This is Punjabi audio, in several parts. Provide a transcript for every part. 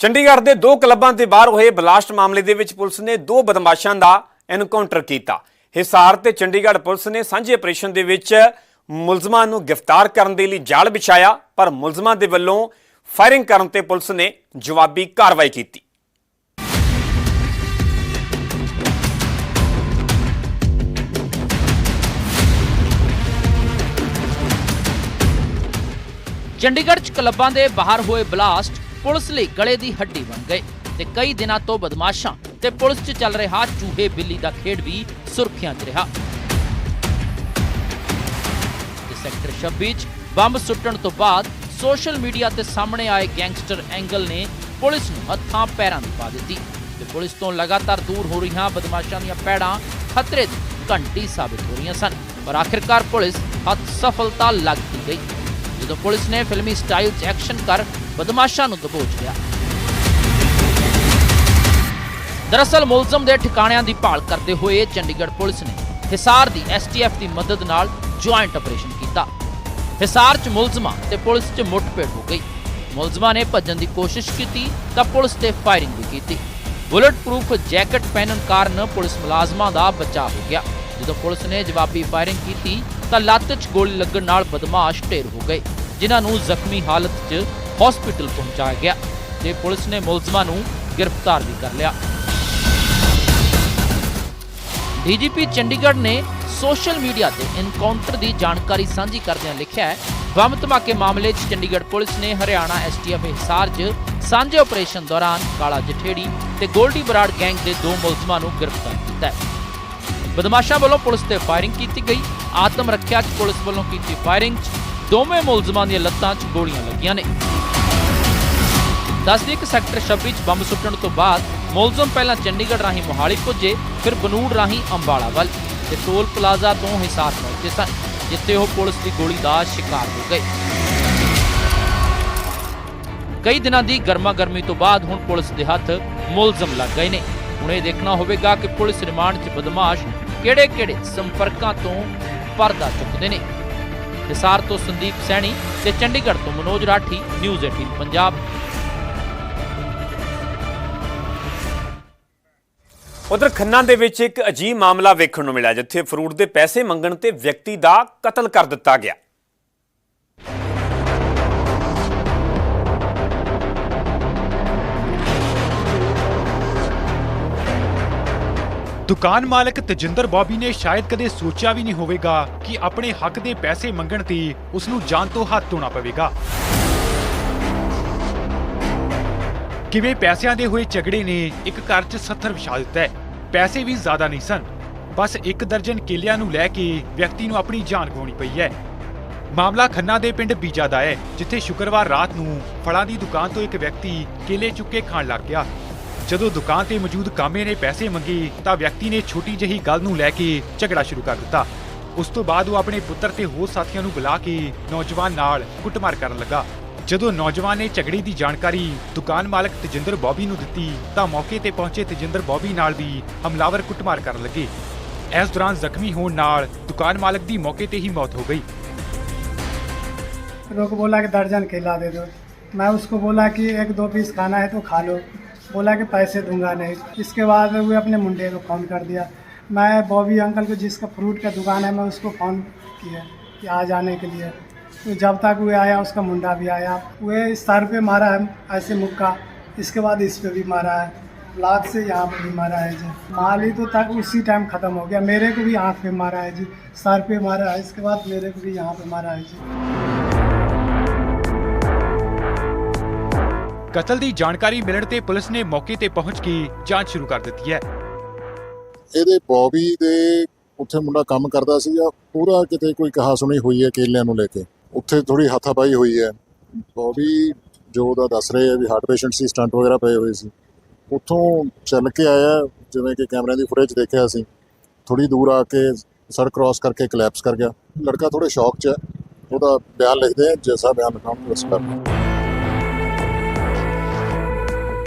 ਚੰਡੀਗੜ੍ਹ ਦੇ ਦੋ ਕਲੱਬਾਂ ਦੇ ਬਾਹਰ ਹੋਏ ਬਲਾਸਟ ਮਾਮਲੇ ਦੇ ਵਿੱਚ ਪੁਲਿਸ ਨੇ ਦੋ ਬਦਮਾਸ਼ਾਂ ਦਾ ਐਨਕਾਊਂਟਰ ਕੀਤਾ। ਹਿਸਾਰ ਤੇ ਚੰਡੀਗੜ੍ਹ ਪੁਲਿਸ ਨੇ ਸਾਂਝੇ ਆਪਰੇਸ਼ਨ ਦੇ ਵਿੱਚ ਮੁਲਜ਼ਮਾਂ ਨੂੰ ਗ੍ਰਿਫਤਾਰ ਕਰਨ ਦੇ ਲਈ ਜਾਲ ਵਿਛਾਇਆ, ਪਰ ਮੁਲਜ਼ਮਾਂ ਦੇ ਵੱਲੋਂ ਫਾਇਰਿੰਗ ਕਰਨ ਤੇ ਪੁਲਿਸ ਨੇ ਜਵਾਬੀ ਕਾਰਵਾਈ ਕੀਤੀ। ਚੰਡੀਗੜ੍ਹ 'ਚ ਕਲੱਬਾਂ ਦੇ ਬਾਹਰ ਹੋਏ ਬਲਾਸਟ ਪੁਲਿਸ ਲਈ ਗਲੇ ਦੀ ਹੱਡੀ ਬਣ ਗਏ ਤੇ ਕਈ ਦਿਨਾਂ ਤੋਂ ਬਦਮਾਸ਼ਾਂ ਤੇ ਪੁਲਿਸ 'ਚ ਚੱਲ ਰਿਹਾ ਚੂਹੇ ਬਿੱਲੀ ਦਾ ਖੇਡ ਵੀ ਸੁਰਖੀਆਂ 'ਚ ਰਿਹਾ। ਸੈਕਟਰ 26 'ਚ ਬੰਬ ਸੁੱਟਣ ਤੋਂ ਬਾਅਦ ਸੋਸ਼ਲ ਮੀਡੀਆ ਤੇ ਸਾਹਮਣੇ ਆਏ ਗੈਂਗਸਟਰ ਐਂਗਲ ਨੇ ਪੁਲਿਸ ਨੂੰ ਹੱਥਾਂ ਪੈਰਾਂ ਦੀ ਪਾ ਦਿੱਤੀ ਤੇ ਪੁਲਿਸ ਤੋਂ ਲਗਾਤਾਰ ਦੂਰ ਹੋ ਰਹੀਆਂ ਬਦਮਾਸ਼ਾਂ ਦੀਆਂ ਪੈੜਾਂ ਖਤਰੇ ਦੀ ਘੰਟੀ ਸਾਬਿਤ ਹੋ ਰਹੀਆਂ ਸਨ, ਪਰ ਆਖਿਰਕਾਰ ਪੁਲਿਸ ਹੱਥ ਸਫਲਤਾ ਲੱਗਦੀ ਗਈ। ਜਦੋਂ ਪੁਲਿਸ ਨੇ ਫਿਲਮੀ ਸਟਾਈਲ 'ਚ ਐਕਸ਼ਨ ਕਰ ਬਦਮਾਸ਼ਾਂ ਨੂੰ ਦਬੋਚ ਲਿਆ। ਦਰਅਸਲ ਮੁਲਜ਼ਮ ਦੇ ਠਿਕਾਣਿਆਂ ਦੀ ਭਾਲ ਕਰਦੇ ਹੋਏ ਚੰਡੀਗੜ੍ਹ ਪੁਲਿਸ ਨੇ ਹਿਸਾਰ ਦੀ ਐਸਟੀਐਫ ਦੀ ਮਦਦ ਨਾਲ ਜੁਆਇੰਟ ਆਪਰੇਸ਼ਨ ਕੀਤਾ। ਹਿਸਾਰ 'ਚ ਮੁਲਜ਼ਮਾਂ ਤੇ ਪੁਲਿਸ 'ਚ ਮੁੱਠਭੇੜ ਹੋ ਗਈ। ਮੁਲਜ਼ਮਾਂ ਨੇ ਭੱਜਣ ਦੀ ਕੋਸ਼ਿਸ਼ ਕੀਤੀ ਤਾਂ ਪੁਲਿਸ ਤੇ ਫਾਇਰਿੰਗ ਵੀ ਕੀਤੀ। ਬੁਲਟ ਪ੍ਰੂਫ ਜੈਕਟ ਪਹਿਨਣ ਕਾਰਨ ਪੁਲਿਸ ਮੁਲਾਜ਼ਮਾਂ ਦਾ ਬਚਾਅ ਹੋ ਗਿਆ। ਜਦੋਂ ਪੁਲਿਸ ਨੇ ਜਵਾਬੀ ਫਾਇਰਿੰਗ ਕੀਤੀ ਤਾਂ ਲੱਤ 'ਚ ਗੋਲੀ ਲੱਗਣ ਨਾਲ ਬਦਮਾਸ਼ ਢੇਰ ਹੋ ਗਏ, ਜਿਨ੍ਹਾਂ ਨੂੰ ਜ਼ਖਮੀ ਹਾਲਤ 'ਚ ਹਸਪੀਟਲ ਪਹੁੰਚਾਇਆ ਗਿਆ, ਤੇ ਪੁਲਿਸ ਨੇ ਮੁਲਜ਼ਮਾਂ ਨੂੰ ਗ੍ਰਿਫਤਾਰ ਵੀ ਕਰ ਲਿਆ। ਡੀਜੀਪੀ ਚੰਡੀਗੜ੍ਹ ਨੇ ਸੋਸ਼ਲ ਮੀਡੀਆ ਤੇ ਇਨਕਾਊਂਟਰ ਦੀ ਜਾਣਕਾਰੀ ਸਾਂਝੀ ਕਰਦਿਆਂ ਲਿਖਿਆ ਹੈ, ਬੰਬ ਧਮਾਕੇ ਮਾਮਲੇ 'ਚ ਚੰਡੀਗੜ੍ਹ ਪੁਲਿਸ ਨੇ ਹਰਿਆਣਾ ਐਸਟੀਐਫ ਹਿਸਾਰ 'ਚ ਸਾਂਝੇ ਆਪਰੇਸ਼ਨ ਦੌਰਾਨ ਕਾਲਾ ਜਠੇੜੀ ਤੇ ਗੋਲਡੀ ਬਰਾੜ ਗੈਂਗ ਦੇ ਦੋ ਮੁਲਜ਼ਮਾਂ ਨੂੰ ਗ੍ਰਿਫਤਾਰ ਕੀਤਾ ਹੈ। ਬਦਮਾਸ਼ਾਂ ਵੱਲੋਂ ਪੁਲਿਸ ਤੇ ਫਾਇਰਿੰਗ ਕੀਤੀ ਗਈ, ਆਤਮ ਰੱਖਿਆ 'ਚ ਪੁਲਿਸ ਵੱਲੋਂ ਕੀਤੀ ਫਾਇਰਿੰਗ 'ਚ ਦੋਵੇਂ ਮੁਲਜ਼ਮਾਂ ਦੀਆਂ ਲੱਤਾਂ 'ਚ ਗੋਲੀਆਂ ਲੱਗੀਆਂ ਨੇ। ਦੱਸਦੀ ਕਿ ਸੈਕਟਰ 26 'ਚ ਬੰਬ ਸੁੱਟਣ ਤੋਂ ਬਾਅਦ ਮੁਲਜ਼ਮ ਪਹਿਲਾਂ ਚੰਡੀਗੜ੍ਹ ਰਾਹੀਂ ਮੋਹਾਲੀ ਪੁੱਜੇ, ਫਿਰ ਬਨੂੜ ਰਾਹੀਂ ਅੰਬਾਲਾ ਵੱਲ ਤੇ ਟੋਲ ਪਲਾਜ਼ਾ ਤੋਂ ਹਿਸਾਰ ਪਹੁੰਚੇ ਸਨ, ਜਿੱਥੇ ਉਹ ਪੁਲਿਸ ਦੀ ਗੋਲੀ ਦਾ ਸ਼ਿਕਾਰ ਹੋ ਗਏ। ਕਈ ਦਿਨਾਂ ਦੀ ਗਰਮਾ ਗਰਮੀ ਤੋਂ ਬਾਅਦ ਹੁਣ ਪੁਲਿਸ ਦੇ ਹੱਥ ਮੁਲਜ਼ਮ ਲੱਗ ਗਏ ਨੇ। ਹੁਣ ਇਹ ਦੇਖਣਾ ਹੋਵੇਗਾ ਕਿ ਪੁਲਿਸ ਰਿਮਾਂਡ 'ਚ ਬਦਮਾਸ਼ ਕਿਹੜੇ-ਕਿਹੜੇ ਸੰਪਰਕਾਂ ਤੋਂ ਪਰਦਾ ਚੁੱਕਦੇ ਨੇ। ਹਿਸਾਰ ਤੋਂ ਸੰਦੀਪ ਸੈਣੀ ਤੇ ਚੰਡੀਗੜ੍ਹ ਤੋਂ ਮਨੋਜ ਰਾਠੀ, ਨਿਊਜ਼ 18 ਪੰਜਾਬ। ਉਧਰ ਖੰਨਾ ਦੇ ਵਿੱਚ ਇੱਕ ਅਜੀਬ ਮਾਮਲਾ ਵੇਖਣ ਨੂੰ ਮਿਲਿਆ, ਜਿੱਥੇ ਫਰੂਟ ਦੇ ਪੈਸੇ ਮੰਗਣ ਤੇ ਵਿਅਕਤੀ ਦਾ ਕਤਲ ਕਰ ਦਿੱਤਾ ਗਿਆ। ਦੁਕਾਨ ਮਾਲਕ ਤਜਿੰਦਰ ਬੌਬੀ ਨੇ ਸ਼ਾਇਦ ਕਦੇ ਸੋਚਿਆ ਵੀ ਨਹੀਂ ਹੋਵੇਗਾ ਕਿ ਆਪਣੇ ਹੱਕ ਦੇ ਪੈਸੇ ਮੰਗਣ ਤੇ ਉਸ ਨੂੰ ਜਾਨ ਤੋਂ ਹੱਥ ਧੋਣਾ ਪਵੇਗਾ। ਕਿਵੇਂ ਪੈਸਿਆਂ ਦੇ ਹੋਏ ਝਗੜੇ ਨੇ, ਇੱਕ ਘਰ 'ਚ ਸੱਥਰ ਵਿਛਾ ਦਿੱਤਾ ਹੈ। ਪੈਸੇ ਵੀ ਜ਼ਿਆਦਾ ਨਹੀਂ ਸਨ। ਬਸ ਇੱਕ ਦਰਜਨ ਕੇਲਿਆਂ ਨੂੰ ਲੈ ਕੇ ਵਿਅਕਤੀ ਨੂੰ ਆਪਣੀ ਜਾਨ ਗਵਾਉਣੀ ਪਈ ਹੈ। ਮਾਮਲਾ ਖੰਨਾ ਦੇ ਪਿੰਡ ਬੀਜਾ ਦਾ ਹੈ, ਜਿੱਥੇ ਸ਼ੁੱਕਰਵਾਰ ਰਾਤ ਨੂੰ ਫਲਾਂ ਦੀ ਦੁਕਾਨ ਤੋਂ ਇੱਕ ਵਿਅਕਤੀ ਕੇਲੇ ਚੁੱਕ ਕੇ ਖਾਣ ਲੱਗ ਗਿਆ। ਜਦੋਂ ਦੁਕਾਨ ਤੇ ਮੌਜੂਦ ਕਾਮੇ ਨੇ ਪੈਸੇ ਮੰਗੇ, ਤਾਂ ਵਿਅਕਤੀ ਨੇ ਛੋਟੀ ਜਿਹੀ ਗੱਲ ਨੂੰ ਲੈ ਕੇ ਝਗੜਾ ਸ਼ੁਰੂ ਕਰ ਦਿੱਤਾ। ਉਸ ਤੋਂ ਬਾਅਦ ਉਹ ਆਪਣੇ ਪੁੱਤਰ ਤੇ ਹੋਰ ਸਾਥੀਆਂ ਨੂੰ ਬੁਲਾ ਕੇ ਨੌਜਵਾਨ ਨਾਲ ਕੁੱਟਮਾਰ ਕਰਨ ਲੱਗਾ। ਜਦੋਂ ਨੌਜਵਾਨ ਨੇ ਝਗੜੇ ਦੀ ਜਾਣਕਾਰੀ ਦੁਕਾਨ ਮਾਲਕ ਤਜਿੰਦਰ ਬੌਬੀ ਨੂੰ ਦਿੱਤੀ ਤਾਂ ਮੌਕੇ ਤੇ ਪਹੁੰਚੇ ਤਜਿੰਦਰ ਬੌਬੀ ਨਾਲ ਵੀ ਹਮਲਾਵਰ ਕੁੱਟਮਾਰ ਕਰਨ ਲੱਗੇ ਇਸ ਦੌਰਾਨ ਜ਼ਖਮੀ ਹੋਣ ਨਾਲ ਦੁਕਾਨ ਮਾਲਕ ਦੀ ਮੌਕੇ ਤੇ ਹੀ ਮੌਤ ਹੋ ਗਈ लोग बोला कि दर्जन केला दे दो मैं उसको बोला कि एक दो पीस खाना है तो खा लो बोला कि पैसे दूंगा नहीं इसके बाद वो अपने मुंडे को फ़ोन कर दिया मैं बॉबी अंकल को जिसका फ्रूट का दुकान है मैं उसको फ़ोन किया कि आ जाने के लिए तो जब तक वो आया उसका मुंडा भी आया वो सर पे मारा है ऐसे मुक्का इसके बाद इस पे भी मारा है लात से यहाँ पे भी मारा है जी माली तो तक उसी टाइम ख़त्म हो गया मेरे को भी आँख पे मारा है जी सर पे मारा है इसके बाद मेरे को भी यहाँ पे मारा है जी ਕਤਲ ਦੀ ਜਾਣਕਾਰੀ ਮਿਲਣ ਤੇ ਪੁਲਿਸ ਨੇ ਮੌਕੇ ਤੇ ਪਹੁੰਚ ਕੇ ਜਾਂਚ ਸ਼ੁਰੂ ਕਰ ਦਿੱਤੀ ਹੈ ਇਹਦੇ ਬੌਬੀ ਦੇ ਉੱਥੇ ਮੁੰਡਾ ਕੰਮ ਕਰਦਾ ਸੀਗਾ ਪੂਰਾ ਕਿਤੇ ਕੋਈ ਕਹਾ ਸੁਣੀ ਹੋਈ ਹੈ ਕੇਲਿਆਂ ਨੂੰ ਲੈ ਕੇ ਉੱਥੇ ਥੋੜੀ ਹੱਥਾਪਾਈ ਹੋਈ ਹੈ। ਬੌਬੀ ਜੋ ਉਹਦਾ ਦੱਸ ਰਹੇ ਆ ਵੀ ਹਾਰਟ ਪੇਸ਼ੈਂਟ ਸੀ ਸਟੰਟ ਵਗੈਰਾ ਪਏ ਹੋਏ ਸੀ। ਉੱਥੋਂ ਚੱਲ ਕੇ ਆਇਆ, ਜਿਵੇਂ ਕਿ ਕੈਮਰਿਆਂ ਦੀ ਫੁਟੇਜ ਦੇਖਿਆ ਸੀ। ਥੋੜੀ ਦੂਰ ਆ ਕੇ ਸੜਕ ਕ੍ਰਾਸ ਕਰਕੇ ਕਲੈਪਸ ਕਰ ਗਿਆ। ਲੜਕਾ ਥੋੜੇ ਸ਼ੌਕ 'ਚ ਹੈ। ਉਹਦਾ ਬਿਆਨ ਲਿਖਦੇ ਆ ਜੈਸਾ ਬਿਆਨ ਲਿਖਾਉਣਗੇ ਉਸ ਪਰ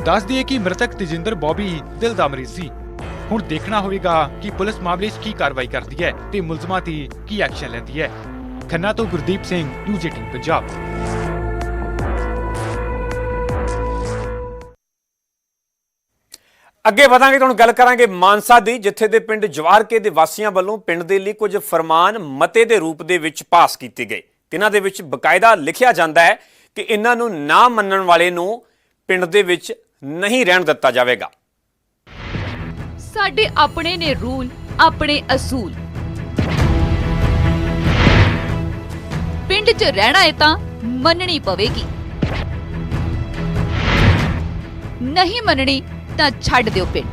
ਦੱਸ ਦਈਏ ਕਿ ਮ੍ਰਿਤਕ ਤੇਜਿੰਦਰ ਬੌਬੀ ਦਿਲ ਦਾ ਮਰੀਜ਼ ਸੀ। ਹੁਣ ਦੇਖਣਾ ਹੋਵੇਗਾ ਕਿ ਪੁਲਿਸ ਮਾਮਲੇ 'ਚ ਕੀ ਕਾਰਵਾਈ ਕਰਦੀ ਹੈ ਤੇ ਮੁਲਜ਼ਮਾਂ ਤੇ ਕੀ ਐਕਸ਼ਨ ਲੈਂਦੀ ਹੈ। ਖੰਨਾ ਤੋਂ ਗੁਰਦੀਪ ਸਿੰਘ ਨਿਊਜ਼ 18 ਪੰਜਾਬ। ਅੱਗੇ ਵਧਾਂਗੇ ਤੁਹਾਨੂੰ ਗੱਲ ਕਰਾਂਗੇ ਮਾਨਸਾ ਦੀ ਜਿੱਥੇ ਦੇ ਪਿੰਡ ਜਵਾਰਕੇ ਦੇ ਵਾਸੀਆਂ ਵੱਲੋਂ ਪਿੰਡ ਦੇ ਲਈ ਕੁਝ ਫਰਮਾਨ ਮਤੇ ਦੇ ਰੂਪ ਦੇ ਵਿੱਚ ਪਾਸ ਕੀਤੇ ਗਏ। ਤਿਨਾਂ ਦੇ ਵਿੱਚ ਬਕਾਇਦਾ ਲਿਖਿਆ ਜਾਂਦਾ ਹੈ ਕਿ ਇਹਨਾਂ ਨੂੰ ਨਾ ਮੰਨਣ ਵਾਲੇ ਨੂੰ ਪਿੰਡ ਦੇ ਵਿੱਚ ਨਹੀਂ ਰਹਿਣ ਦਿੱਤਾ ਜਾਵੇਗਾ। ਸਾਡੇ ਆਪਣੇ ਨੇ ਰੂਲ ਆਪਣੇ ਅਸੂਲ। ਪਿੰਡ 'ਚ ਰਹਿਣਾ ਹੈ ਤਾਂ ਮੰਨਣੀ ਪਵੇਗੀ। ਨਹੀਂ ਮੰਨਣੀ ਤਾਂ ਛੱਡ ਦਿਓ ਪਿੰਡ।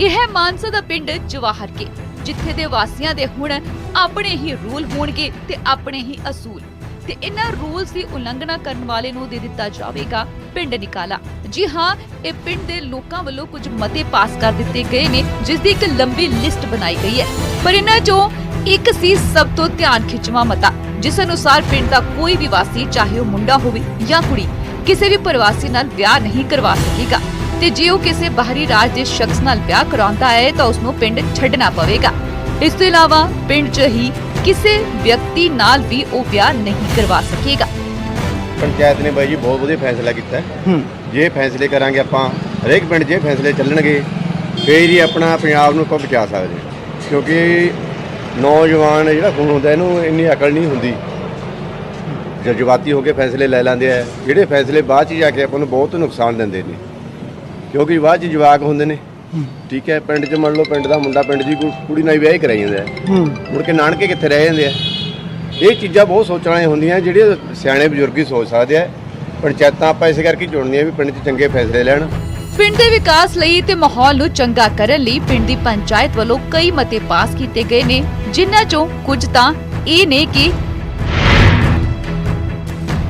ਇਹ ਹੈ ਮਾਨਸਾ ਦਾ ਪਿੰਡ ਜਵਾਹਰ ਕੇ, ਜਿੱਥੇ ਦੇ ਵਾਸੀਆਂ ਦੇ ਹੁਣ ਆਪਣੇ ਹੀ ਰੂਲ ਹੋਣਗੇ ਤੇ ਆਪਣੇ ਹੀ ਅਸੂਲ। ਤੇ ਇਹਨਾਂ ਰੂਲਸ ਦੀ ਉਲੰਘਣਾ ਕਰਨ ਵਾਲੇ ਨੂੰ ਦੇ ਦਿੱਤਾ ਜਾਵੇਗਾ ਪਿੰਡ ਨਿਕਾਲਾ। ਜੀ ਹਾਂ, ਇਹ ਪਿੰਡ ਦੇ ਲੋਕਾਂ ਵੱਲੋਂ ਕੁਝ ਮਤੇ ਪਾਸ ਕਰ ਦਿੱਤੇ ਗਏ ਨੇ, ਜਿਸ ਦੀ ਇੱਕ ਲੰਬੀ ਲਿਸਟ ਬਣਾਈ ਗਈ ਹੈ। ਪਰ ਇਹਨਾਂ ਚੋਂ ਇੱਕ ਸੀ ਸਭ ਤੋਂ ਧਿਆਨ ਖਿੱਚਵਾਂ ਮਤਾ ਜਿਸ ਅਨੁਸਾਰ ਪਿੰਡ ਦਾ ਕੋਈ ਵੀ ਵਾਸੀ ਚਾਹੇ ਉਹ ਮੁੰਡਾ ਹੋਵੇ ਜਾਂ ਕੁੜੀ ਕਿਸੇ ਵੀ ਪ੍ਰਵਾਸੀ ਨਾਲ ਵਿਆਹ ਨਹੀਂ ਕਰਵਾ ਸਕੇਗਾ। ਤੇ ਜੇ ਉਹ ਕਿਸੇ ਬਾਹਰੀ ਰਾਜ ਦੇ ਸ਼ਖਸ ਨਾਲ ਵਿਆਹ ਕਰਾਉਂਦਾ ਹੈ ਤਾਂ ਉਸ ਨੂੰ ਪਿੰਡ ਛੱਡਣਾ ਪਵੇਗਾ। ਇਸ ਤੋਂ ਇਲਾਵਾ ਪਿੰਡ 'ਚ ਹੀ ਕਿਸੇ ਵਿਅਕਤੀ ਨਾਲ ਵੀ ਉਹ ਵਿਆਹ ਨਹੀਂ ਕਰਵਾ ਸਕੇਗਾ। ਪੰਚਾਇਤ ਨੇ ਬਾਈ ਜੀ ਬਹੁਤ ਵਧੀਆ ਫੈਸਲਾ ਕੀਤਾ ਹੈ। ਜੇ ਫੈਸਲੇ ਕਰਾਂਗੇ ਆਪਾਂ ਹਰੇਕ ਪਿੰਡ 'ਚ ਇਹ ਫੈਸਲੇ ਚੱਲਣਗੇ ਫੇਰ ਹੀ ਆਪਣਾ ਪੰਜਾਬ ਨੂੰ ਆਪਾਂ ਬਚਾ ਸਕਦੇ ਹਾਂ। ਕਿਉਂਕਿ ਨੌਜਵਾਨ ਜਿਹੜਾ ਖੂਨ ਹੁੰਦਾ ਇਹਨੂੰ ਇੰਨੀ ਅਕਲ ਨਹੀਂ ਹੁੰਦੀ। ਜਜ਼ਬਾਤੀ ਹੋ ਕੇ ਫੈਸਲੇ ਲੈ ਲੈਂਦੇ ਆ। ਜਿਹੜੇ ਫੈਸਲੇ ਬਾਅਦ 'ਚ ਜਾ ਕੇ ਆਪਾਂ ਨੂੰ ਬਹੁਤ ਨੁਕਸਾਨ ਦਿੰਦੇ ਨੇ। ਕਿਉਂਕਿ ਬਾਅਦ 'ਚ ਜਵਾਕ ਹੁੰਦੇ ਨੇ। ਠੀਕ ਹੈ ਪਿੰਡ 'ਚ ਮੰਨ ਲਓ ਪਿੰਡ ਦਾ ਮੁੰਡਾ ਪਿੰਡ ਦੀ ਕੁੜੀ ਨਾਲ ਹੀ ਵਿਆਹ ਹੀ ਕਰਾਈ ਜਾਂਦਾ ਹੈ। ਮੁੜ ਕੇ ਨਾਨਕੇ ਕਿੱਥੇ ਰਹਿ ਜਾਂਦੇ ਆ? ਇਹ ਚੀਜ਼ਾਂ ਬਹੁਤ ਸੋਚਣ ਵਾਲੀਆਂ ਹੁੰਦੀਆਂ ਜਿਹੜੀਆਂ ਸਿਆਣੇ ਬਜ਼ੁਰਗ ਹੀ ਸੋਚ ਸਕਦੇ ਆ। ਪੰਚਾਇਤਾਂ ਆਪਾਂ ਇਸੇ ਕਰਕੇ ਚੁਣਨੀਆਂ ਵੀ ਪਿੰਡ 'ਚ ਚੰਗੇ ਫੈਸਲੇ ਲੈਣ। ਪਿੰਡ ਦੇ ਵਿਕਾਸ ਲਈ ਤੇ ਮਾਹੌਲ ਨੂੰ ਚੰਗਾ ਕਰਨ ਲਈ ਪਿੰਡ ਦੀ ਪੰਚਾਇਤ ਵੱਲੋਂ ਕਈ ਮਤੇ ਪਾਸ ਕੀਤੇ ਗਏ ਨੇ। ਜਿਨ੍ਹਾਂ ਚੋਂ ਕੁਝ ਤਾਂ ਇਹ ਨੇ ਕਿ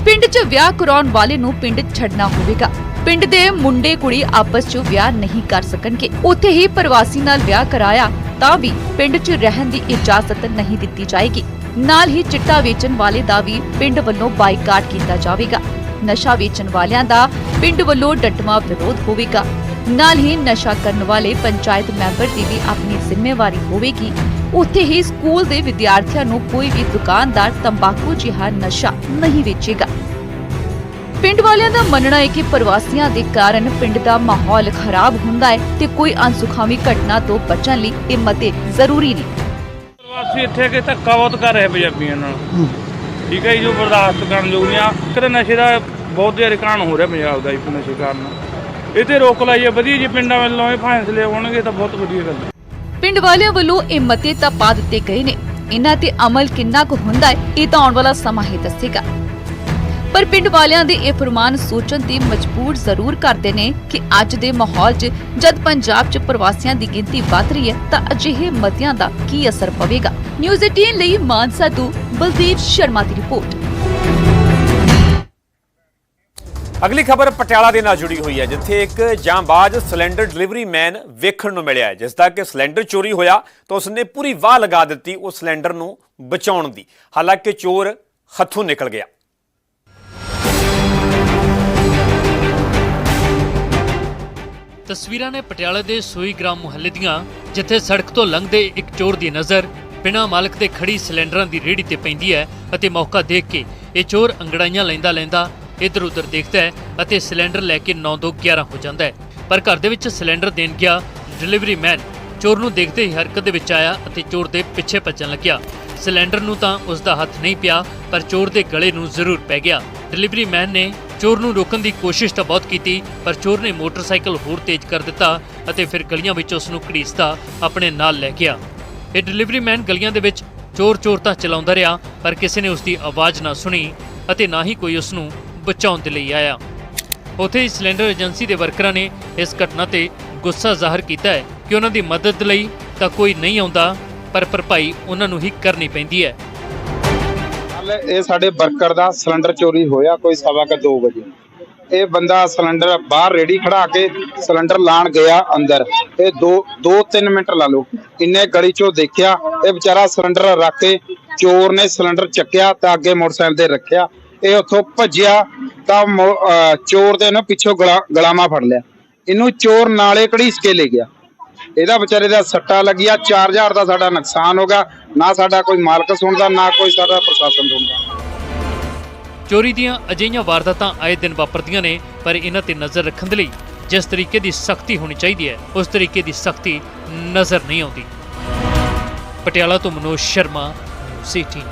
ਪਿੰਡ 'ਚ ਵਿਆਹ ਕਰਾਉਣ ਵਾਲੇ ਨੂੰ ਪਿੰਡ ਛੱਡਣਾ ਹੋਵੇਗਾ। ਪਿੰਡ ਦੇ ਮੁੰਡੇ ਕੁੜੀ ਆਪਸ 'ਚ ਵਿਆਹ ਨਹੀਂ ਕਰ ਸਕਣਗੇ। ਉੱਥੇ ਹੀ ਪ੍ਰਵਾਸੀ ਨਾਲ ਵਿਆਹ ਕਰਾਇਆ ਤਾਂ ਵੀ ਪਿੰਡ 'ਚ ਰਹਿਣ ਦੀ ਇਜਾਜ਼ਤ ਨਹੀਂ ਦਿੱਤੀ ਜਾਏਗੀ। ਨਾਲ ਹੀ ਚਿੱਟਾ ਵੇਚਣ ਵਾਲੇ ਦਾ ਵੀ ਪਿੰਡ ਵੱਲੋਂ ਬਾਈਕਾਟ ਕੀਤਾ ਜਾਵੇਗਾ। ਨਸ਼ਾ ਵੇਚਣ ਵਾਲਿਆਂ ਦਾ ਪਿੰਡ ਵੱਲੋਂ ਡਟਵਾਂ ਵਿਰੋਧ ਹੋਵੇਗਾ। ਨਾਲ ਹੀ ਨਸ਼ਾ ਕਰਨ ਵਾਲੇ ਪੰਚਾਇਤ ਮੈਂਬਰ ਦੀ ਵੀ ਆਪਣੀ ਜ਼ਿੰਮੇਵਾਰੀ ਹੋਵੇਗੀ। ਉੱਥੇ ਹੀ ਸਕੂਲ ਦੇ ਵਿਦਿਆਰਥੀਆਂ ਨੂੰ ਕੋਈ ਵੀ ਦੁਕਾਨਦਾਰ ਤੰਬਾਕੂ ਜਿਹਾ ਨਸ਼ਾ ਨਹੀਂ ਵੇਚੇਗਾ। ਪਿੰਡ ਵਾਲਿਆਂ ਦਾ ਮੰਨਣਾ ਹੈ ਕਿ ਪ੍ਰਵਾਸੀਆਂ ਦੇ ਕਾਰਨ ਪਿੰਡ ਦਾ ਮਾਹੌਲ ਖਰਾਬ ਹੁੰਦਾ ਹੈ ਤੇ ਕੋਈ ਅਣਸੁਖਾਵੀ ਘਟਨਾ ਤੋਂ ਬਚਣ ਲਈ ਇਹ ਮਤੇ ਜ਼ਰੂਰੀ ਨੇ। ਪ੍ਰਵਾਸੀ ਇੱਥੇ ਕਿ ਧੱਕਾ ਬਹੁਤ ਕਰ ਰਹੇ ਪੰਜਾਬੀਆਂ ਨਾਲ। ਠੀਕ ਹੈ ਜੀ ਜੋ ਬਰਦਾਸ਼ਤ ਕਰਨ ਯੋਗ ਨਹੀਂ ਆ ਨਸ਼ੇ ਦਾ ਬਹੁਤ ਜ਼ਿਆਦਾ ਕਾਰਨ ਹੋ ਰਿਹਾ ਪੰਜਾਬ ਦਾ ਜੀ ਨਸ਼ੇ ਕਾਰਨ। ਇਹ ਤੇ ਰੋਕ ਲਾਈਏ ਵਧੀਆ ਜੀ, ਪਿੰਡਾਂ ਵੱਲੋਂ ਇਹ ਫੈਸਲੇ ਹੋਣਗੇ ਤਾਂ ਬਹੁਤ ਵਧੀਆ ਗੱਲ ਹੈ। ਪਿੰਡ ਵਾਲਿਆਂ ਵੱਲੋਂ ਇਹ ਮਤੇ ਤਾਂ ਪਾ ਦਿੱਤੇ ਗਏ ਨੇ। ਇਹਨਾਂ ਤੇ ਅਮਲ ਕਿੰਨਾ ਕੁ ਹੁੰਦਾ ਹੈ, ਇਹ ਤਾਂ ਆਉਣ ਵਾਲਾ ਸਮਾਂ ਹੀ ਦੱਸੇਗਾ। ਪਰ ਪਿੰਡ ਵਾਲਿਆਂ ਦੇ ਇਹ ਫਰਮਾਨ ਸੋਚਣ ਤੇ ਮਜਬੂਰ ਜ਼ਰੂਰ ਕਰਦੇ ਨੇ ਕਿ ਅੱਜ ਦੇ ਮਾਹੌਲ 'ਚ ਜਦ ਪੰਜਾਬ 'ਚ ਪ੍ਰਵਾਸੀਆਂ ਦੀ ਗਿਣਤੀ ਵੱਧ ਰਹੀ ਹੈ, ਤਾਂ ਅਜਿਹੇ ਮਤਿਆਂ ਦਾ ਕੀ ਅਸਰ ਪਵੇਗਾ? ਨਿਊਜ਼ 18 ਲਈ ਮਾਨਸਾ ਤੋਂ ਬਲਦੀਪ ਸ਼ਰਮਾ ਦੀ ਰਿਪੋਰਟ। ਅਗਲੀ ਖਬਰ ਪਟਿਆਲਾ ਦੇ ਨਾਲ ਜੁੜੀ ਹੋਈ ਹੈ, ਜਿੱਥੇ ਇੱਕ ਜਾਂਬਾਜ਼ ਸਿਲੰਡਰ ਡਿਲੀਵਰੀ ਮੈਨ ਵੇਖਣ ਨੂੰ ਮਿਲਿਆ ਹੈ ਜਿਸ ਦਾ ਕਿ ਸਿਲੰਡਰ ਚੋਰੀ ਹੋਇਆ ਤਾਂ ਉਸਨੇ ਪੂਰੀ ਵਾਹ ਲਗਾ ਦਿੱਤੀ ਉਹ ਸਿਲੰਡਰ ਨੂੰ ਬਚਾਉਣ ਦੀ। ਹਾਲਾਂਕਿ ਚੋਰ ਹੱਥੋਂ ਨਿਕਲ ਗਿਆ। ਤਸਵੀਰਾਂ ਨੇ ਪਟਿਆਲਾ ਦੇ ਸੂਈ ਗ੍ਰਾਮ ਮੁਹੱਲੇ ਦੀਆਂ, ਜਿੱਥੇ ਸੜਕ ਤੋਂ ਲੰਘਦੇ ਇੱਕ ਚੋਰ ਦੀ ਨਜ਼ਰ ਬਿਨਾਂ ਮਾਲਕ ਦੇ ਖੜੀ ਸਿਲੰਡਰਾਂ ਦੀ ਰੇਹੜੀ ਤੇ ਪੈਂਦੀ ਹੈ ਅਤੇ ਮੌਕਾ ਦੇਖ ਕੇ ਇਹ ਚੋਰ ਅੰਗੜਾਈਆਂ ਲੈਂਦਾ ਲੈਂਦਾ ਇੱਧਰ ਉੱਧਰ ਦੇਖਦਾ ਹੈ ਅਤੇ ਸਿਲੰਡਰ ਲੈ ਕੇ 9-2-11 ਹੋ ਜਾਂਦਾ ਹੈ। ਪਰ ਘਰ ਦੇ ਵਿੱਚ ਸਿਲੰਡਰ ਦੇਣ ਗਿਆ ਡਿਲੀਵਰੀ ਮੈਨ। ਚੋਰ ਨੂੰ ਦੇਖਦੇ ਹੀ ਹਰਕਤ ਦੇ ਵਿੱਚ ਆਇਆ ਅਤੇ ਚੋਰ ਦੇ ਪਿੱਛੇ ਭੱਜਣ ਲੱਗਿਆ। ਸਿਲੰਡਰ ਨੂੰ ਤਾਂ ਉਸ ਦਾ ਹੱਥ ਨਹੀਂ ਪਿਆ, ਪਰ ਚੋਰ ਦੇ ਗਲੇ ਨੂੰ ਜ਼ਰੂਰ ਪੈ ਗਿਆ। ਡਿਲੀਵਰੀ ਮੈਨ ਨੇ ਚੋਰ ਨੂੰ ਰੋਕਣ ਦੀ ਕੋਸ਼ਿਸ਼ ਤਾਂ ਬਹੁਤ ਕੀਤੀ, ਪਰ ਚੋਰ ਨੇ ਮੋਟਰਸਾਈਕਲ ਹੋਰ ਤੇਜ਼ ਕਰ ਦਿੱਤਾ ਅਤੇ ਫਿਰ ਗਲੀਆਂ ਵਿੱਚ ਉਸ ਨੂੰ ਘੜੀਸਦਾ ਆਪਣੇ ਨਾਲ ਲੈ ਗਿਆ। ਇਹ ਡਿਲੀਵਰੀ ਮੈਨ ਗਲੀਆਂ ਦੇ ਵਿੱਚ ਚੋਰ ਚੋਰ ਤਾਂ ਚਲਾਉਂਦਾ ਰਿਹਾ, ਪਰ ਕਿਸੇ ਨੇ ਉਸ ਦੀ ਆਵਾਜ਼ ਨਾ ਸੁਣੀ ਅਤੇ ਨਾ ਹੀ ਕੋਈ ਉਸ ਨੂੰ ਬਚਾਉਣ ਦੇ ਲਈ ਆਇਆ। ਉੱਥੇ ਹੀ ਸਿਲੰਡਰ ਏਜੰਸੀ ਦੇ ਵਰਕਰਾਂ ਨੇ ਇਸ ਘਟਨਾ ਤੇ ਗੁੱਸਾ ਜ਼ਾਹਰ ਕੀਤਾ ਹੈ ਕਿ ਉਹਨਾਂ ਦੀ ਮਦਦ ਲਈ ਤਾਂ ਕੋਈ ਨਹੀਂ ਆਉਂਦਾ, ਪਰ ਭਰਪਾਈ ਉਹਨਾਂ ਨੂੰ ਹੀ ਕਰਨੀ ਪੈਂਦੀ ਹੈ। ਕੱਲ ਇਹ ਸਾਡੇ ਵਰਕਰ ਦਾ ਸਿਲੰਡਰ ਚੋਰੀ ਹੋਇਆ ਕੋਈ ਸਵਾ ਕੁ 2 ਵਜੇ। ਇਹ ਬੰਦਾ ਸਿਲੰਡਰ ਬਾਹਰ ਰੇੜੀ ਖੜਾ ਕੇ ਸਿਲੰਡਰ ਲਾਣ ਗਿਆ ਅੰਦਰ। ਇਹ 2 2-3 ਮਿੰਟ ਲਾ ਲਓ। ਇੰਨੇ ਗਲੀ ਚੋਂ ਦੇਖਿਆ, ਇਹ ਵਿਚਾਰਾ ਸਿਲੰਡਰ ਰੱਖ ਕੇ ਚੋਰ ਨੇ ਸਿਲੰਡਰ ਚੱਕਿਆ ਤਾਂ ਅੱਗੇ ਮੋਟਰਸਾਈਕਲ ਤੇ ਰੱਖਿਆ। ਇਹ ਉੱਥੋਂ ਭੱਜਿਆ ਤਾਂ ਚੋਰ ਦੇ ਨਾ ਪਿੱਛੋਂ ਗਲਾਮਾ ਫੜ ਲਿਆ। ਇਹਨੂੰ ਚੋਰ ਨਾਲੇ ਘੜੀਸ ਕੇ ਲੈ ਗਿਆ। ਇਹਦਾ ਵਿਚਾਰੇ ਦਾ ਸੱਟਾ ਲੱਗਿਆ 4000 ਦਾ ਸਾਡਾ ਨੁਕਸਾਨ ਹੋ ਗਿਆ। ਨਾ ਸਾਡਾ ਕੋਈ ਮਾਲਕ ਸੁਣਦਾ, ਨਾ ਕੋਈ ਸਾਡਾ ਪ੍ਰਸ਼ਾਸਨ ਸੁਣਦਾ। ਚੋਰੀ ਦੀਆਂ ਅਜਿਹੀਆਂ ਵਾਰਦਾਤਾਂ ਆਏ ਦਿਨ ਵਾਪਰਦੀਆਂ ਨੇ, ਪਰ ਇਹਨਾਂ ਤੇ ਨਜ਼ਰ ਰੱਖਣ ਦੇ ਲਈ ਜਿਸ ਤਰੀਕੇ ਦੀ ਸਖਤੀ ਹੋਣੀ ਚਾਹੀਦੀ ਹੈ, ਉਸ ਤਰੀਕੇ ਦੀ ਸਖਤੀ ਨਜ਼ਰ ਨਹੀਂ ਆਉਂਦੀ। ਪਟਿਆਲਾ ਤੋਂ ਮਨੋਜ ਸ਼ਰਮਾ ਸਿਟੀ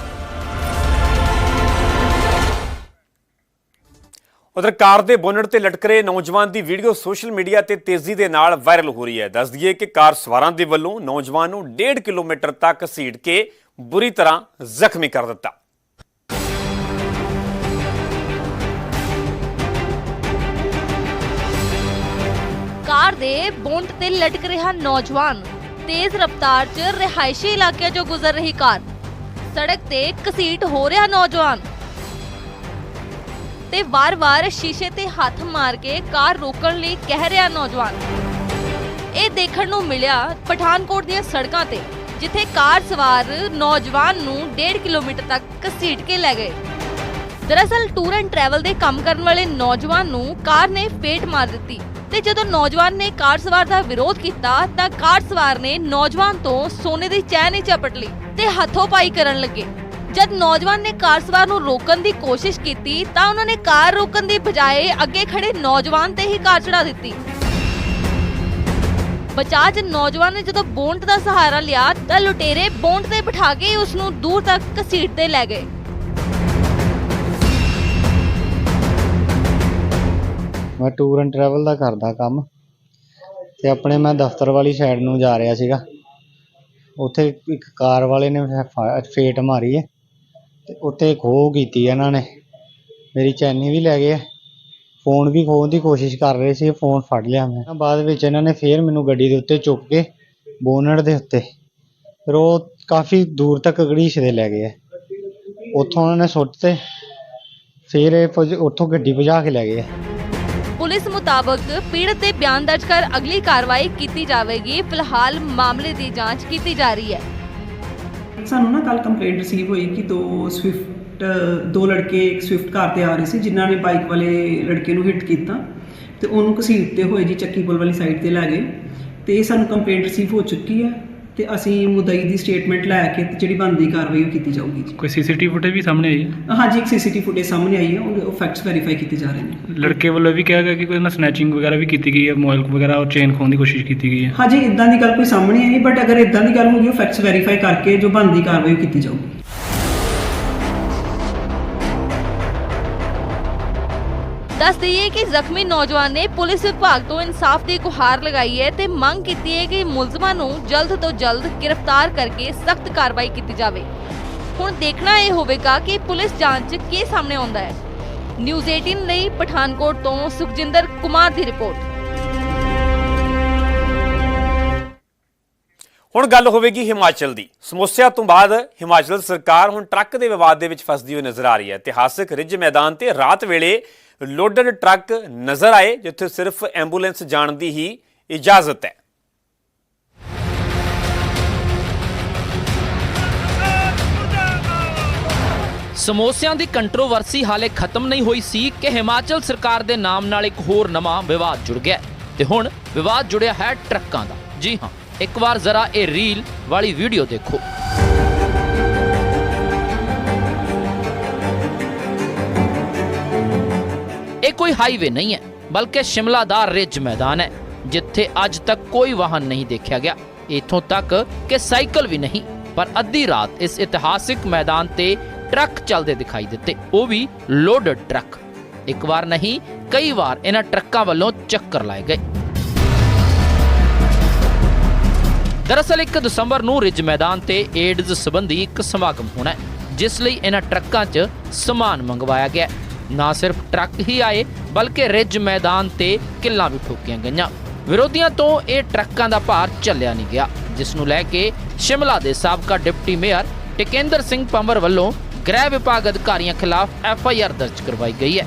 ਉਧਰ ਕਾਰ ਦੇ ਬੋਨਟ ਤੇ ਲਟਕ ਨੌਜਵਾਨ ਦੀ ਵੀਡੀਓ ਸੋਸ਼ਲ ਮੀਡੀਆ ਤੇ ਤੇਜ਼ੀ ਦੇ ਨਾਲ ਵਾਇਰਲ ਹੋ ਰਹੀ ਹੈ। ਦੱਸ ਦਈਏ ਕਿ ਕਾਰ ਸਵਾਰਾਂ ਦੇ ਵੱਲੋਂ ਨੌਜਵਾਨ ਨੂੰ 1.5 ਕਿਲੋਮੀਟਰ ਤੱਕ ਘਸੀਟ ਕੇ ਬੁਰੀ ਤਰ੍ਹਾਂ ਜ਼ਖਮੀ ਕਰ ਦਿੱਤਾ। ਕਾਰ ਦੇ ਬੋਂਟ ਤੇ ਲਟਕ ਰਿਹਾ ਨੌਜਵਾਨ। ਤੇਜ਼ ਰਫ਼ਤਾਰ 'ਚ ਰਿਹਾਇਸ਼ੀ ਇਲਾਕੇ 'ਚੋਂ ਗੁਜ਼ਰ ਰਹੀ ਕਾਰ। ਸੜਕ ਤੇ ਘਸੀਟ ਹੋ ਰਿਹਾ ਨੌਜਵਾਨ। ਤੇ ਵਾਰ-ਵਾਰ ਸ਼ੀਸ਼ੇ ਤੇ ਹੱਥ ਮਾਰ ਕੇ ਕਾਰ ਰੋਕਣ ਲਈ ਕਹਿ ਰਿਹਾ ਨੌਜਵਾਨ। ਇਹ ਦੇਖਣ ਨੂੰ ਮਿਲਿਆ ਪਠਾਨਕੋਟ ਦੀਆਂ ਸੜਕਾਂ ਤੇ, ਜਿੱਥੇ ਕਾਰ ਸਵਾਰ ਨੌਜਵਾਨ ਨੂੰ 1.5 ਕਿਲੋਮੀਟਰ ਤੱਕ ਘਸੀਟ ਕੇ ਲੈ ਗਏ। ਦਰਅਸਲ ਟੂਰ ਐਂਡ ਟਰੈਵਲ ਦੇ ਕੰਮ ਕਰਨ ਵਾਲੇ ਨੌਜਵਾਨ ਨੂੰ ਕਾਰ ਨੇ ਫੇਟ ਮਾਰ ਦਿੱਤੀ ਤੇ ਜਦੋਂ ਨੌਜਵਾਨ ਨੇ ਕਾਰ ਸਵਾਰ ਦਾ ਵਿਰੋਧ ਕੀਤਾ ਤਾਂ ਕਾਰ ਸਵਾਰ ਨੇ ਨੌਜਵਾਨ ਤੋਂ ਸੋਨੇ ਦੀ ਚੈਨ ਹੀ ਚਪਟ ਲਈ ਤੇ ਹੱਥੋਂ ਪਾਈ ਕਰਨ ਲੱਗੇ। ਜਦ ਨੌਜਵਾਨ ਨੇ ਕਾਰ ਸਵਾਰ ਨੂੰ ਰੋਕਣ ਦੀ ਕੋਸ਼ਿਸ਼ ਕੀਤੀ, ਤਾਂ ਉਹਨਾਂ ਨੇ ਕਾਰ ਰੋਕਣ ਦੀ ਬਜਾਏ ਅੱਗੇ ਖੜੇ ਨੌਜਵਾਨ ਤੇ ਹੀ ਕਾਰ ਚੜਾ ਦਿੱਤੀ। ਬਚਾਅ 'ਚ ਨੌਜਵਾਨ ਨੇ ਜਦੋਂ ਬੋਂਟ ਦਾ ਸਹਾਰਾ ਲਿਆ, ਤਾਂ ਲੁਟੇਰੇ ਬੋਂਟ ਤੇ ਬਿਠਾ ਕੇ ਉਸ ਨੂੰ ਦੂਰ ਤੱਕ ਘਸੀਟਦੇ ਲੈ ਗਏ। ਮੈਂ ਟੂਰ ਐਂਡ ਟਰੈਵਲ ਦਾ ਕਰਦਾ ਕੰਮ ਤੇ ਆਪਣੇ ਮੈਂ ਦਫ਼ਤਰ ਵਾਲੀ ਸਾਈਡ ਨੂੰ ਜਾ ਰਿਹਾ ਸੀਗਾ। ਉੱਥੇ ਇੱਕ ਕਾਰ ਵਾਲੇ ਨੇ ਫੇਟ ਮਾਰੀ ਹੈ ਤੇ ਉੱਤੇ ਖੋਹ ਕੀਤੀ ਇਹਨਾਂ ਨੇ। ਮੇਰੀ ਚੈਨੀ ਵੀ ਲੈ ਗਏ ਫੋਨ ਵੀ ਖੋਹਣ ਦੀ ਕੋਸ਼ਿਸ਼ ਕਰ ਰਹੇ ਸੀ, ਫੋਨ ਫੜ ਲਿਆ ਮੈਂ। ਬਾਅਦ ਵਿੱਚ ਇਹਨਾਂ ਨੇ ਫੇਰ ਮੈਨੂੰ ਗੱਡੀ ਦੇ ਉੱਤੇ ਚੁੱਕ ਕੇ ਬੋਨਟ ਦੇ ਉੱਤੇ। ਫਿਰ ਉਹ ਕਾਫੀ ਦੂਰ ਤੱਕ ਘੜੀਸਦੇ ਲੈ ਗਏ ਹੈ। ਉੱਥੋਂ ਉਹਨਾਂ ਨੇ ਸੁੱਟ ਤੇ ਫਿਰ ਇਹ ਉੱਥੋਂ ਗੱਡੀ ਭਜਾ ਕੇ ਲੈ ਗਏ ਪੁਲਿਸ ਮੁਤਾਬਕ ਪੀੜਤ ਦੇ ਬਿਆਨ ਦਰਜ ਕਰ ਅਗਲੀ ਕਾਰਵਾਈ ਕੀਤੀ ਜਾਵੇਗੀ। ਫਿਲਹਾਲ ਮਾਮਲੇ ਦੀ ਜਾਂਚ ਕੀਤੀ ਜਾ ਰਹੀ ਹੈ। ਸਾਨੂੰ ਨਾ ਕੱਲ ਕੰਪਲੇਂਟ ਰਿਸੀਵ ਹੋਈ ਕਿ ਦੋ ਸਵਿਫਟ ਦੋ ਲੜਕੇ, ਇੱਕ ਸਵਿਫਟ ਕਾਰ ਤੇ ਆ ਰਹੇ ਸੀ, ਜਿਨ੍ਹਾਂ ਨੇ ਬਾਈਕ ਵਾਲੇ ਲੜਕੇ ਨੂੰ ਹਿੱਟ ਕੀਤਾ ਤੇ ਉਹਨੂੰ ਘਸੀਟਦੇ ਹੋਏ ਜੀ ਚੱਕੀ ਪੁਲ ਵਾਲੀ ਸਾਈਡ ਤੇ ਲੈ ਗਏ ਤੇ ਇਹ ਸਾਨੂੰ ਕੰਪਲੇਂਟ ਰਿਸੀਵ ਹੋ ਚੁੱਕੀ ਹੈ। ਤੇ ਅਸੀਂ ਮੁਦਈ ਦੀ ਸਟੇਟਮੈਂਟ ਲੈ ਕੇ ਤੇ ਜਿਹੜੀ ਬਣਦੀ ਕਾਰਵਾਈ ਉਹ ਕੀਤੀ ਜਾਊਗੀ ਜੀ। ਕੋਈ ਸੀਸੀਟੀਵੀ ਫੁਟੇਜ ਵੀ ਸਾਹਮਣੇ ਆਈ ਹੈ? ਹਾਂਜੀ ਇੱਕ ਸੀਸੀਟੀਵੀ ਫੁਟੇਜ ਸਾਹਮਣੇ ਆਈ ਹੈ ਉਹ ਫੈਕਟਸ ਵੈਰੀਫਾਈ ਕੀਤੇ ਜਾ ਰਹੇ ਨੇ। ਲੜਕੇ ਵੱਲੋਂ ਵੀ ਕਿਹਾ ਗਿਆ ਕਿ ਕੋਈ ਨਾ ਸਨੈਚਿੰਗ ਵਗੈਰਾ ਵੀ ਕੀਤੀ ਗਈ ਹੈ ਮੋਬਾਈਲ ਵਗੈਰਾ ਔਰ ਚੇਨ ਖੋਣ ਦੀ ਕੋਸ਼ਿਸ਼ ਕੀਤੀ ਗਈ ਹੈ। ਹਾਂਜੀ ਇਦਾਂ ਦੀ ਗੱਲ ਕੋਈ ਸਾਹਮਣੇ ਆਈ ਬਟ ਅਗਰ ਇਦਾਂ ਦੀ ਗੱਲ ਹੋਗੀ ਉਹ ਫੈਕਟਸ ਵੈਰੀਫਾਈ ਕਰਕੇ ਜੋ ਬਣਦੀ ਕਾਰਵਾਈ ਉਹ ਕੀਤੀ ਜਾਊਗੀ। ਦੱਸ ਦਈਏ ਕਿ ਜ਼ਖਮੀ ਨੌਜਵਾਨ ਨੇ ਪੁਲਿਸ ਵਿਭਾਗ ਤੋਂ ਇਨਸਾਫ ਦੀ ਗੁਹਾਰ ਲਗਾਈ ਹੈ ਤੇ ਮੰਗ ਕੀਤੀ ਹੈ ਕਿ ਮੁਲਜ਼ਮਾਂ ਨੂੰ ਜਲਦ ਤੋਂ ਜਲਦ ਗ੍ਰਿਫਤਾਰ ਕਰਕੇ ਸਖਤ ਕਾਰਵਾਈ ਕੀਤੀ ਜਾਵੇ। ਹੁਣ ਦੇਖਣਾ ਇਹ ਹੋਵੇਗਾ ਕਿ ਪੁਲਿਸ ਜਾਂਚ ਕੀ ਸਾਹਮਣੇ ਆਉਂਦਾ ਹੈ। ਨਿਊਜ਼ 18 ਲਈ ਪਠਾਨਕੋਟ ਤੋਂ ਸੁਖਜਿੰਦਰ ਕੁਮਾਰ ਦੀ ਰਿਪੋਰਟ। ਹੁਣ ਗੱਲ ਹੋਵੇਗੀ ਹਿਮਾਚਲ ਦੀ। ਸਮੱਸਿਆ ਤੋਂ ਬਾਅਦ ਹਿਮਾਚਲ ਸਰਕਾਰ ਹੁਣ ਟਰੱਕ ਦੇ ਵਿਵਾਦ ਦੇ ਵਿੱਚ ਫਸਦੀ ਹੋਈ ਨਜ਼ਰ ਆ ਰਹੀ ਹੈ। ਇਤਿਹਾਸਕ ਰਿੱਜ ਮੈਦਾਨ ਤੇ ਰਾਤ ਵੇਲੇ ਲੋਡਡ ਟਰੱਕ ਨਜ਼ਰ ਆਏ, ਜਿੱਥੇ ਸਿਰਫ ਐਂਬੂਲੈਂਸ ਜਾਣ ਦੀ ਹੀ ਇਜਾਜ਼ਤ ਹੈ। ਸਮੋਸਿਆਂ ਦੀ ਕੰਟਰੋਵਰਸੀ ਹਾਲੇ ਖਤਮ ਨਹੀਂ ਹੋਈ ਸੀ ਕਿ ਹਿਮਾਚਲ ਸਰਕਾਰ ਦੇ ਨਾਮ ਨਾਲ ਇੱਕ ਹੋਰ ਨਵਾਂ ਵਿਵਾਦ ਜੁੜ ਗਿਆ ਤੇ ਹੁਣ ਵਿਵਾਦ ਜੁੜਿਆ ਹੈ ਟਰੱਕਾਂ ਦਾ। ਜੀ ਹਾਂ, ਇੱਕ ਵਾਰ ਜ਼ਰਾ ਇਹ ਰੀਲ ਵਾਲੀ ਵੀਡੀਓ ਦੇਖੋ। ਇਹ ਕੋਈ ਹਾਈਵੇ ਨਹੀਂ ਹੈ, ਬਲਕਿ ਸ਼ਿਮਲਾ ਦਾ ਰਿੱਜ ਮੈਦਾਨ ਹੈ, ਜਿੱਥੇ ਅੱਜ ਤੱਕ ਕੋਈ ਵਾਹਨ ਨਹੀਂ ਦੇਖਿਆ ਗਿਆ। ਇਥੋਂ ਤੱਕ ਕਿ ਸਾਈਕਲ ਵੀ ਨਹੀਂ, ਪਰ ਅੱਧੀ ਰਾਤ ਇਸ ਇਤਿਹਾਸਿਕ ਮੈਦਾਨ ਤੇ ਟਰੱਕ ਚੱਲਦੇ ਦਿਖਾਈ ਦਿੱਤੇ। ਉਹ ਵੀ ਲੋਡਡ ਟਰੱਕ। ਇੱਕ ਵਾਰ ਨਹੀਂ, ਕਈ ਵਾਰ ਇਹਨਾਂ ਟਰੱਕਾਂ ਵੱਲੋਂ ਚੱਕਰ ਲਾਏ ਗਏ। ਦਰਅਸਲ 1 ਦਸੰਬਰ ਨੂੰ ਰਿੱਜ ਮੈਦਾਨ ਤੇ ਏਡਜ਼ ਸੰਬੰਧੀ ਇੱਕ ਸਮਾਗਮ ਹੋਣਾ ਹੈ, ਜਿਸ ਲਈ ਇਹਨਾਂ ਟਰੱਕਾਂ 'ਚ ਸਮਾਨ ਮੰਗਵਾਇਆ ਗਿਆ ਹੈ। ਨਾ ਸਿਰਫ ਟਰੱਕ ਹੀ ਆਏ ਬਲਕਿ ਰਿੱਜ ਮੈਦਾਨ ਤੇ ਕਿੱਲਾਂ ਵੀ ਠੋਕੀਆਂ ਗਈਆਂ ਵਿਰੋਧੀਆਂ ਤੋਂ ਇਹ ਟਰੱਕਾਂ ਦਾ ਭਾਰ ਚੱਲਿਆ ਨਹੀਂ ਗਿਆ ਜਿਸ ਨੂੰ ਲੈ ਕੇ ਸ਼ਿਮਲਾ ਦੇ ਸਾਬਕਾ ਡਿਪਟੀ ਮੇਅਰ ਟਿਕੇਂਦਰ ਸਿੰਘ ਪੰਵਰ ਵੱਲੋਂ ਗ੍ਰਹਿ ਵਿਭਾਗ ਅਧਿਕਾਰੀਆਂ ਖਿਲਾਫ ਐਫ ਆਈ ਆਰ ਦਰਜ ਕਰਵਾਈ ਗਈ ਹੈ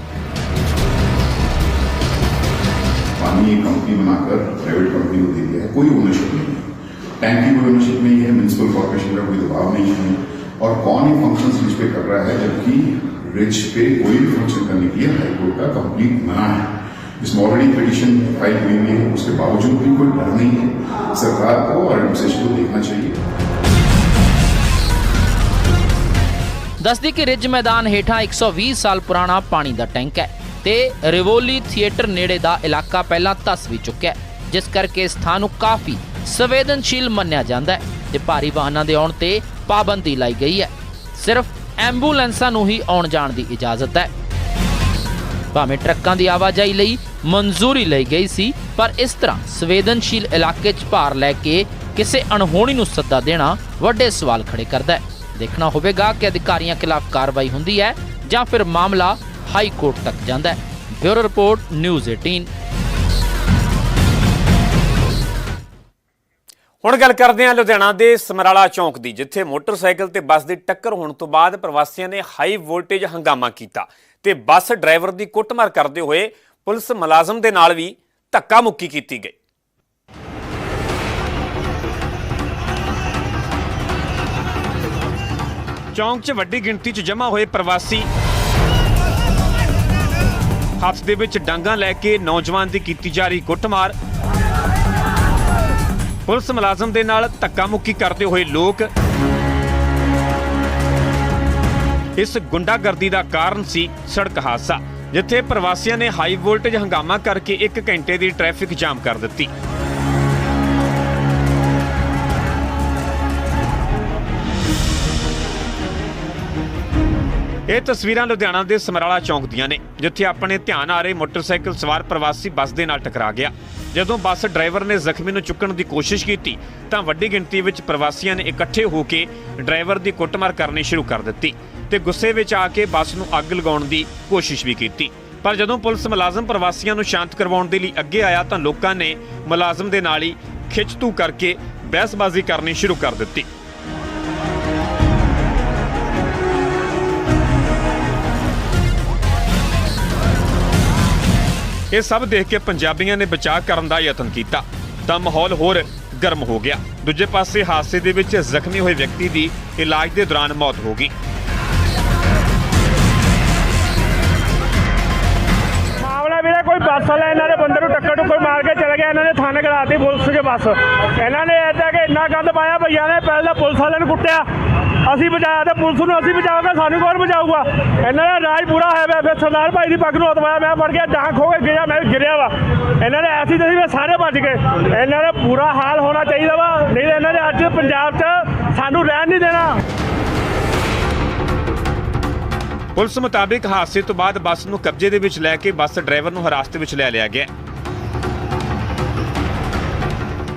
पानी एक कंपनी बनाकर प्राइवेट कंपनी को दे दिया है कोई ओनरशिप नहीं है टैंक की कोई ओनरशिप नहीं है म्यूनसिपल कॉर्पोरेशन का कोई दबाव नहीं है और कौन ये फंक्शन रिच पे कर रहा है जबकि रिच पे कोई भी फंक्शन करने के लिए हाईकोर्ट का कंप्लीट मना है इसमें ऑलरेडी पिटिशन फाइल हुई हुई है उसके बावजूद भी कोई डर नहीं है सरकार को और एडमिनिस्ट्रेशन को देखना चाहिए ਦੱਸਦੀ ਕਿ ਰਿੱਜ ਮੈਦਾਨ ਹੇਠਾਂ 120 ਸਾਲ ਪੁਰਾਣਾ ਪਾਣੀ ਦਾ ਟੈਂਕ ਹੈ ਤੇ ਰਿਵੋਲੀ ਥੀਏਟਰ ਨੇੜੇ ਦਾ ਇਲਾਕਾ ਪਹਿਲਾਂ ਧੱਸ ਵੀ ਚੁੱਕਿਆ ਹੈ ਜਿਸ ਕਰਕੇ ਇਸ ਥਾਂ ਨੂੰ ਕਾਫੀ ਸੰਵੇਦਨਸ਼ੀਲ ਮੰਨਿਆ ਜਾਂਦਾ ਹੈ ਤੇ ਭਾਰੀ ਵਾਹਨਾਂ ਦੇ ਆਉਣ ਤੇ ਪਾਬੰਦੀ ਲਾਈ ਗਈ ਹੈ ਸਿਰਫ ਐਂਬੂਲੈਂਸਾਂ ਨੂੰ ਹੀ ਆਉਣ ਜਾਣ ਦੀ ਇਜਾਜ਼ਤ ਹੈ। ਭਾਵੇਂ ਟਰੱਕਾਂ ਦੀ ਆਵਾਜਾਈ ਲਈ ਮਨਜ਼ੂਰੀ ਲਈ ਗਈ ਸੀ, ਪਰ ਇਸ ਤਰ੍ਹਾਂ ਸੰਵੇਦਨਸ਼ੀਲ ਇਲਾਕੇ 'ਚ ਭਾਰ ਲੈ ਕੇ ਕਿਸੇ ਅਣਹੋਣੀ ਨੂੰ ਸੱਦਾ ਦੇਣਾ ਵੱਡੇ ਸਵਾਲ ਖੜੇ ਕਰਦਾ ਹੈ। ਦੇਖਣਾ ਹੋਵੇਗਾ ਕਿ ਅਧਿਕਾਰੀਆਂ ਖਿਲਾਫ ਕਾਰਵਾਈ ਹੁੰਦੀ ਹੈ ਜਾਂ ਫਿਰ ਮਾਮਲਾ ਹਾਈ ਕੋਰਟ ਤੱਕ ਜਾਂਦਾ ਹੈ। ਬਿਊਰੋ ਰਿਪੋਰਟ, ਨਿਊਜ਼ 18 ਹੁਣ ਗੱਲ ਕਰਦੇ ਹਾਂ ਲੁਧਿਆਣਾ ਦੇ ਸਮਰਾਲਾ ਚੌਂਕ ਦੀ, ਜਿੱਥੇ ਮੋਟਰਸਾਈਕਲ ਤੇ ਬੱਸ ਦੀ ਟੱਕਰ ਹੋਣ ਤੋਂ ਬਾਅਦ ਪ੍ਰਵਾਸੀਆਂ ਨੇ ਹਾਈ ਵੋਲਟੇਜ ਹੰਗਾਮਾ ਕੀਤਾ ਤੇ ਬੱਸ ਡਰਾਈਵਰ ਦੀ ਕੁੱਟਮਾਰ ਕਰਦੇ ਹੋਏ ਪੁਲਿਸ ਮੁਲਾਜ਼ਮ ਦੇ ਨਾਲ ਵੀ ਧੱਕਾ ਮੁੱਕੀ ਕੀਤੀ ਗਈ। ਚੌਂਕ 'ਚ ਵੱਡੀ ਗਿਣਤੀ 'ਚ ਜਮ੍ਹਾਂ ਹੋਏ ਪ੍ਰਵਾਸੀ ਹੱਥ ਦੇ ਵਿੱਚ ਡਾਂਗਾ ਲੈ ਕੇ ਨੌਜਵਾਨ ਦੀ ਕੀਤੀ ਜਾ ਰਹੀ ਕੁੱਟਮਾਰ। ਪੁਲਿਸ ਮੁਲਾਜ਼ਮ ਦੇ ਨਾਲ ਧੱਕਾ ਮੁੱਕੀ ਕਰਦੇ ਹੋਏ ਲੋਕ ਇਸ ਗੁੰਡਾਗਰਦੀ ਦਾ ਕਾਰਨ ਸੀ ਸੜਕ ਹਾਦਸਾ, ਜਿੱਥੇ ਪ੍ਰਵਾਸੀਆਂ ਨੇ ਹਾਈ ਵੋਲਟੇਜ ਹੰਗਾਮਾ ਕਰਕੇ 1 ਘੰਟੇ ਦੀ ਟ੍ਰੈਫਿਕ ਜਾਮ ਕਰ ਦਿੱਤੀ। ਇਹ ਤਸਵੀਰਾਂ ਲੁਧਿਆਣਾ ਦੇ ਸਮਰਾਲਾ ਚੌਂਕ ਦੀਆਂ ਨੇ, ਜਿੱਥੇ ਆਪਣੇ ਧਿਆਨ ਆ ਰਹੇ ਮੋਟਰਸਾਈਕਲ ਸਵਾਰ ਪ੍ਰਵਾਸੀ ਬੱਸ ਦੇ ਨਾਲ ਟਕਰਾ ਗਿਆ। ਜਦੋਂ ਬੱਸ ਡਰਾਈਵਰ ਨੇ ਜ਼ਖਮੀ ਨੂੰ ਚੁੱਕਣ ਦੀ ਕੋਸ਼ਿਸ਼ ਕੀਤੀ, ਤਾਂ ਵੱਡੀ ਗਿਣਤੀ ਵਿੱਚ ਪ੍ਰਵਾਸੀਆਂ ਨੇ ਇਕੱਠੇ ਹੋ ਕੇ ਡਰਾਈਵਰ ਦੀ ਕੁੱਟਮਾਰ ਕਰਨੀ ਸ਼ੁਰੂ ਕਰ ਦਿੱਤੀ ਤੇ ਗੁੱਸੇ ਵਿੱਚ ਆ ਕੇ ਬੱਸ ਨੂੰ ਅੱਗ ਲਗਾਉਣ ਦੀ ਕੋਸ਼ਿਸ਼ ਵੀ ਕੀਤੀ। ਪਰ ਜਦੋਂ ਪੁਲਿਸ ਮੁਲਾਜ਼ਮ ਪ੍ਰਵਾਸੀਆਂ ਨੂੰ ਸ਼ਾਂਤ ਕਰਵਾਉਣ ਦੇ ਲਈ ਅੱਗੇ ਆਇਆ, ਤਾਂ ਲੋਕਾਂ ਨੇ ਮੁਲਾਜ਼ਮ ਦੇ ਨਾਲ ਹੀ ਖਿੱਚਤੂ ਕਰਕੇ ਬਹਿਸਬਾਜ਼ੀ ਕਰਨੀ ਸ਼ੁਰੂ ਕਰ ਦਿੱਤੀ। ਇਹ ਸਭ ਦੇਖ ਕੇ ਪੰਜਾਬੀਆਂ ਨੇ ਬਚਾਅ ਕਰਨ ਦਾ ਯਤਨ ਕੀਤਾ। ਤਾਂ ਮਾਹੌਲ ਹੋਰ ਗਰਮ ਹੋ ਗਿਆ। ਦੂਜੇ ਪਾਸੇ ਹਾਦਸੇ ਦੇ ਵਿੱਚ ਜ਼ਖਮੀ ਹੋਏ ਵਿਅਕਤੀ ਦੀ ਇਲਾਜ ਦੇ ਦੌਰਾਨ ਮੌਤ ਹੋ ਗਈ। ਮਾਮਲਾ ਵੀਰੇ, ਕੋਈ ਬੱਸ ਵਾਲਾ ਇਹਨਾਂ ਬੰਦੇ ਨੂੰ ਟੱਕਰ ਟੁੱਕਰ ਮਾਰ ਕੇ ਚਲੇ ਗਿਆ, ਇਹਨਾਂ ਨੇ ਥਾਣੇ ਕਰਾਤੀ ਪੁਲਿਸ ਕੇ ਬੱਸ। ਇਹਨਾਂ ਨੇ ਐਦਾਂ ਕਿ ਇੰਨਾ ਗੰਦ ਪਾਇਆ, ਭਈਆ ਨੇ ਪਹਿਲਾਂ ਪੁਲਿਸ ਵਾਲਿਆਂ ਨੂੰ ਕੁੱਟਿਆ। ਅਸੀਂ ਬਚਾਇਆ ਤੇ ਪੁਲਿਸ ਨੂੰ ਅਸੀਂ ਬਚਾਵਾਂਗੇ ਸਾਨੂੰ ਕੌਣ ਬਚਾਊਗਾ? ਇਹਨਾਂ ਦਾ ਰਾਜ ਪੂਰਾ ਹੋਇਆ ਪਿਆ, ਫਿਰ ਸਰਦਾਰ ਭਾਈ ਦੀ ਪੱਗ ਨੂੰ ਹਤਵਾਇਆ ਮੈਂ ਫੜ ਗਿਆ ਡਾਂਗ ਖੋ ਕੇ ਗਿਆ ਮੈਂ ਗਿਰਿਆ ਵਾ। ਇਹਨਾਂ ਨੇ ਐਸੀ ਤਸੀ ਵੀ ਸਾਰੇ ਭੱਜ ਗਏ। ਇਹਨਾਂ ਦਾ ਪੂਰਾ ਹਾਲ ਹੋਣਾ ਚਾਹੀਦਾ ਵਾ, ਨਹੀਂ ਇਹਨਾਂ ਨੇ ਅੱਜ ਪੰਜਾਬ 'ਚ ਸਾਨੂੰ ਰਹਿਣ ਨਹੀਂ ਦੇਣਾ। ਪੁਲਿਸ ਮੁਤਾਬਿਕ ਹਾਦਸੇ ਤੋਂ ਬਾਅਦ ਬੱਸ ਨੂੰ ਕਬਜ਼ੇ ਦੇ ਵਿੱਚ ਲੈ ਕੇ ਬੱਸ ਡਰਾਈਵਰ ਨੂੰ ਹਿਰਾਸਤ ਵਿੱਚ ਲੈ ਲਿਆ ਗਿਆ।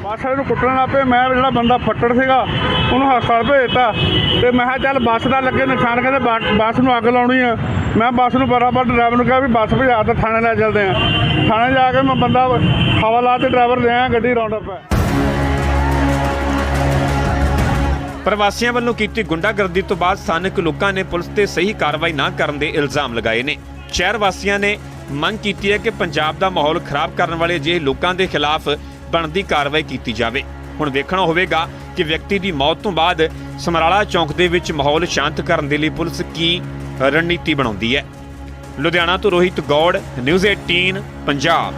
ਬੱਸ ਵਾਲੇ ਨੂੰ ਕੁੱਟਣ ਲੱਗ ਪਏ। ਮੈਂ ਜਿਹੜਾ ਬੰਦਾ ਫੱਟੜ ਸੀਗਾ, ਉਹਨੂੰ ਹਸਪਤਾਲ ਭੇਜਤਾ ਤੇ ਮੈਂ ਕਿਹਾ, ਚੱਲ ਬੱਸ ਦਾ ਲੱਗੇ ਨਿਸ਼ਾਨ, ਕਹਿੰਦੇ ਬਾ- ਬੱਸ ਨੂੰ ਅੱਗ ਲਾਉਣੀ ਆ। ਮੈਂ ਬੱਸ ਨੂੰ ਬਰਾਬਰ ਡਰਾਈਵਰ ਨੂੰ ਕਿਹਾ ਵੀ ਬੱਸ ਭਜਾ ਤਾਂ ਥਾਣੇ ਲੈ ਚੱਲਦੇ ਆ। ਥਾਣੇ ਜਾ ਕੇ ਮੈਂ ਬੰਦਾ ਹਵਾ ਲਾ ਤੇ ਡਰਾਈਵਰ ਲੈ ਗੱਡੀ ਰਾਉਂਡ ਅਪ ਹੈ। ਪ੍ਰਵਾਸੀਆਂ ਵੱਲੋਂ ਕੀਤੀ ਗੁੰਡਾਗਰਦੀ ਤੋਂ ਬਾਅਦ ਸਥਾਨਕ ਲੋਕਾਂ ਨੇ ਪੁਲਿਸ ਤੇ ਸਹੀ ਕਾਰਵਾਈ ਨਾ ਕਰਨ ਦੇ ਇਲਜ਼ਾਮ ਲਗਾਏ ਨੇ। ਸ਼ਹਿਰ ਵਾਸੀਆਂ ਨੇ ਮੰਗ ਕੀਤੀ ਹੈ ਕਿ ਪੰਜਾਬ ਦਾ ਮਾਹੌਲ ਖਰਾਬ ਕਰਨ ਵਾਲੇ ਅਜਿਹੇ ਲੋਕਾਂ ਦੇ ਖਿਲਾਫ ਬਣਦੀ ਕਾਰਵਾਈ ਕੀਤੀ ਜਾਵੇ। ਹੁਣ ਵੇਖਣਾ ਹੋਵੇਗਾ ਕਿ ਵਿਅਕਤੀ ਦੀ ਮੌਤ ਤੋਂ ਬਾਅਦ ਸਮਰਾਲਾ ਚੌਂਕ ਦੇ ਵਿੱਚ ਮਾਹੌਲ ਸ਼ਾਂਤ ਕਰਨ ਦੇ ਲਈ ਪੁਲਿਸ ਕੀ ਰਣਨੀਤੀ ਬਣਾਉਂਦੀ ਹੈ। ਲੁਧਿਆਣਾ ਤੋਂ ਰੋਹਿਤ ਗੌੜ, ਨਿਊਜ਼ 18 ਪੰਜਾਬ।